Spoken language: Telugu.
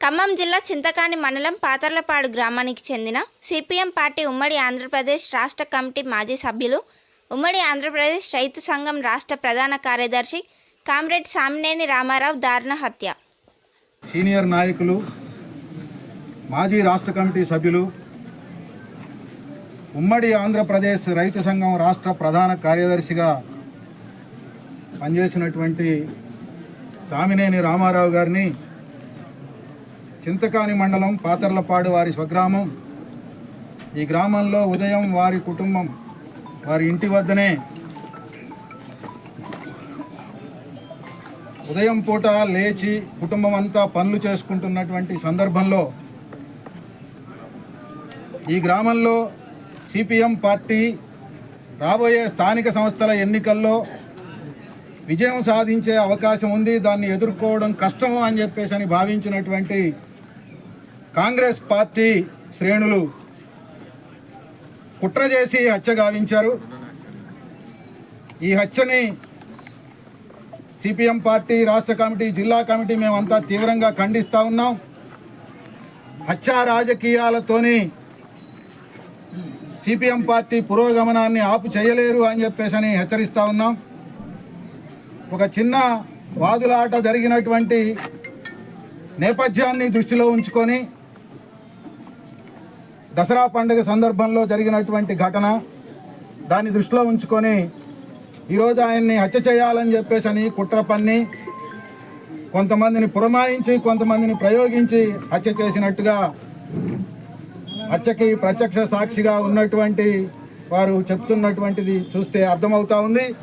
ఖమ్మం జిల్లా చింతకాని మండలం పాతర్లపాడు గ్రామానికి చెందిన సిపిఎం పార్టీ ఉమ్మడి ఆంధ్రప్రదేశ్ రాష్ట్ర కమిటీ మాజీ సభ్యులు ఉమ్మడి ఆంధ్రప్రదేశ్ రైతు సంఘం రాష్ట్ర ప్రధాన కార్యదర్శి కామ్రేడ్ సామినేని రామారావు దారుణ హత్య. సీనియర్ నాయకులు మాజీ రాష్ట్ర కమిటీ సభ్యులు ఉమ్మడి ఆంధ్రప్రదేశ్ రైతు సంఘం రాష్ట్ర ప్రధాన కార్యదర్శిగా పనిచేసినటువంటి సామినేని రామారావు గారిని చింతకాని మండలం పాతర్లపాడు వారి స్వగ్రామం ఈ గ్రామంలో ఉదయం వారి కుటుంబం వారి ఇంటి వద్దనే ఉదయం పూట లేచి కుటుంబం అంతా పనులు చేసుకుంటున్నటువంటి సందర్భంలో ఈ గ్రామంలో సిపిఎం పార్టీ రాబోయే స్థానిక సంస్థల ఎన్నికల్లో విజయం సాధించే అవకాశం ఉంది దాన్ని ఎదుర్కోవడం కష్టము అని చెప్పేసి అని భావించినటువంటి కాంగ్రెస్ పార్టీ శ్రేణులు కుట్ర చేసి హత్య గావించారు. ఈ హత్యని సిపిఎం పార్టీ రాష్ట్ర కమిటీ జిల్లా కమిటీ మేమంతా తీవ్రంగా ఖండిస్తూ ఉన్నాం. హత్యా రాజకీయాలతోని సిపిఎం పార్టీ పురోగమనాన్ని ఆపు చేయలేరు అని చెప్పేసి అని హెచ్చరిస్తూ ఉన్నాం. ఒక చిన్న వాదులాట జరిగినటువంటి నేపథ్యాన్ని దృష్టిలో ఉంచుకొని దసరా పండుగ సందర్భంలో జరిగినటువంటి ఘటన దాన్ని దృష్టిలో ఉంచుకొని ఈరోజు ఆయన్ని హత్య చేయాలని చెప్పేసి అని కుట్ర పన్ని కొంతమందిని పురమాయించి కొంతమందిని ప్రయోగించి హత్య చేసినట్టుగా హత్యకి ప్రత్యక్ష సాక్షిగా ఉన్నటువంటి వారు చెప్తున్నటువంటిది చూస్తే అర్థమవుతా ఉంది.